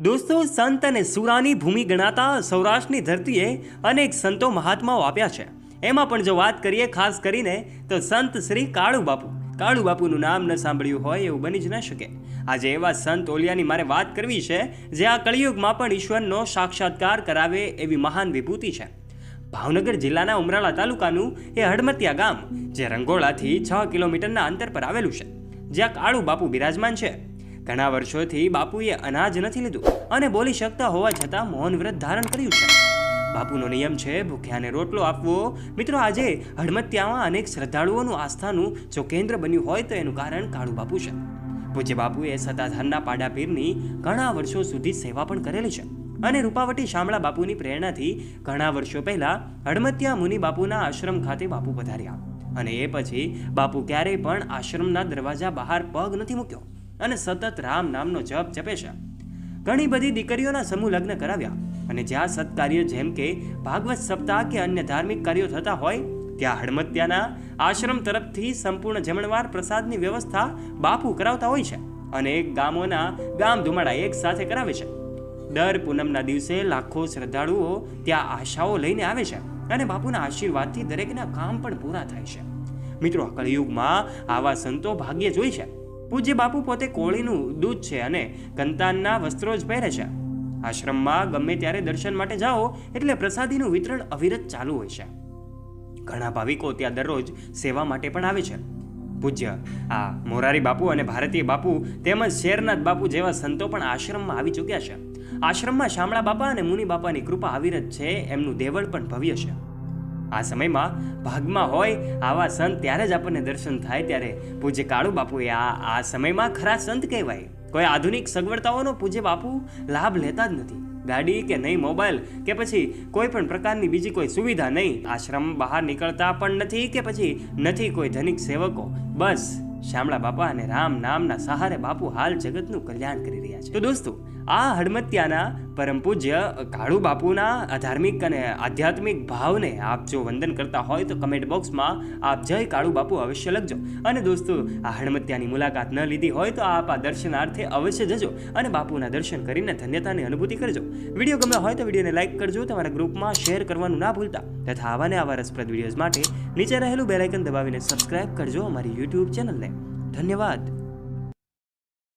દોસ્તો, સંત અને સુરાની ભૂમિ ગણાતા સૌરાષ્ટ્રની ધરતીએ અનેક સંતો મહાત્માઓ આપ્યા છે. એમાં પણ જો વાત કરીએ ખાસ કરીને, તો સંત શ્રી કાળુ બાપુ. કાળુ બાપુનું નામ ન સાંભળ્યું હોય એવું બની જ ન શકે. આજે એવા સંત ઓલિયાની મારે વાત કરવી છે, જે આ કળિયુગમાં પણ ઈશ્વરનો સાક્ષાત્કાર કરાવે એવી મહાન વિભૂતિ છે. ભાવનગર જિલ્લાના ઉમરાળા તાલુકાનું એ હડમતિયા ગામ, જે રંગોળાથી છ કિલોમીટરના અંતર પર આવેલું છે. જ્યાં કાળુ બાપુ બિરાજમાન છે. ઘણા વર્ષોથી બાપુએ અનાજ નથી લીધું અને બોલી શકતા હોવા છતાં મૌન વ્રત ધારણ કર્યું છે. બાપુનો નિયમ છે, ભૂખ્યાને રોટલો આપવો. મિત્રો, આજે હડમત્યામાં અનેક શ્રદ્ધાળુઓનું આસ્થાનું જો કેન્દ્ર બન્યું હોય તો એનું કારણ કાળુ બાપુ છે. પૂજ્ય બાપુએ સત્તાધારના પાડા ઘણા વર્ષો સુધી સેવા પણ કરેલી છે અને રૂપાવટી શામળા બાપુની પ્રેરણાથી ઘણા વર્ષો પહેલા હડમત્યા મુનિ બાપુના આશ્રમ ખાતે બાપુ પધાર્યા. અને એ પછી બાપુ ક્યારેય પણ આશ્રમના દરવાજા બહાર પગ નથી મૂક્યો. અને સતત રામ નામનો જપ જપે છે. ઘણી બધી દીકરીઓના સમૂહ લગ્ન કરાવ્યા અને જ્યાં સત્કાર્યો જેમ કે ભાગવત સપ્તાહ કે અન્ય ધાર્મિક કાર્યો થતા હોય, ત્યાં હડમત્યાના આશ્રમ તરફથી સંપૂર્ણ જમણવાર પ્રસાદની વ્યવસ્થા બાપુ કરાવતા હોય છે અને ગામોના ગામ ધુમાડા એક સાથે કરાવે છે. દર પૂનમના દિવસે લાખો શ્રદ્ધાળુઓ ત્યાં આશાઓ લઈને આવે છે અને બાપુના આશીર્વાદથી દરેકના કામ પણ પૂરા થાય છે. મિત્રો કળિયુગમાં આવા સંતો ભાગ્ય જોઈ છે. પૂજ્ય બાપુ પોતે કોળીનું દૂધ છે અને કંતાનના વસ્ત્રો જ પહેરે છે. આશ્રમમાં ગમે ત્યારે દર્શન માટે જાઓ, એટલે પ્રસાદીનું વિતરણ અવિરત ચાલુ હોય છે. ઘણા ભાવિકો ત્યાં દરરોજ સેવા માટે પણ આવે છે. પૂજ્ય આ મોરારી બાપુ અને ભારતીય બાપુ તેમજ શેરનાથ બાપુ જેવા સંતો પણ આશ્રમમાં આવી ચૂક્યા છે. આશ્રમમાં શામળા બાપા અને મુનિ બાપાની કૃપા અવિરત છે, એમનું દેવળ પણ ભવ્ય છે. આ સમયમાં ભાગમાં હોય આવા સંત ત્યારે જ આપણને દર્શન થાય ત્યારે પૂજ્ય કાળુ બાપુએ આ આ સમયમાં ખરા સંત કહેવાય. કોઈ આધુનિક સગવડતાઓનો પૂજ્ય બાપુ લાભ લેતા જ નથી. ગાડી કે નહીં મોબાઈલ કે પછી કોઈ પણ પ્રકારની બીજી કોઈ સુવિધા નહીં. આશ્રમ બહાર નીકળતા પણ નથી કે પછી નથી કોઈ ધનિક સેવકો. બસ શામળા બાપા અને રામ નામના સહારે બાપુ હાલ જગતનું કલ્યાણ કરી રહ્યા છે. તો દોસ્તો, આ હડમતિયાના પરમ પૂજ્ય કાળુ બાપુના ધાર્મિક અને આધ્યાત્મિક ભાવને આપ જો વંદન કરતા હોય તો કમેન્ટ બોક્સમાં આપ જય કાળુ બાપુ અવશ્ય લખજો. અને દોસ્તો, આ હણમત્યાની મુલાકાત ન લીધી હોય તો આપ આ દર્શનાર્થે અવશ્ય જજો અને બાપુના દર્શન કરીને ધન્યતાની અનુભૂતિ કરજો. વીડિયો ગમ્યો હોય તો વિડીયોને લાઇક કરજો, તમારા ગ્રુપમાં શેર કરવાનું ના ભૂલતા. તથા આવાને આવા રસપ્રદ વિડીયોઝ માટે નીચે રહેલું બેલાઇકન દબાવીને સબસ્ક્રાઇબ કરજો અમારી યુટ્યુબ ચેનલને ધન્યવાદ.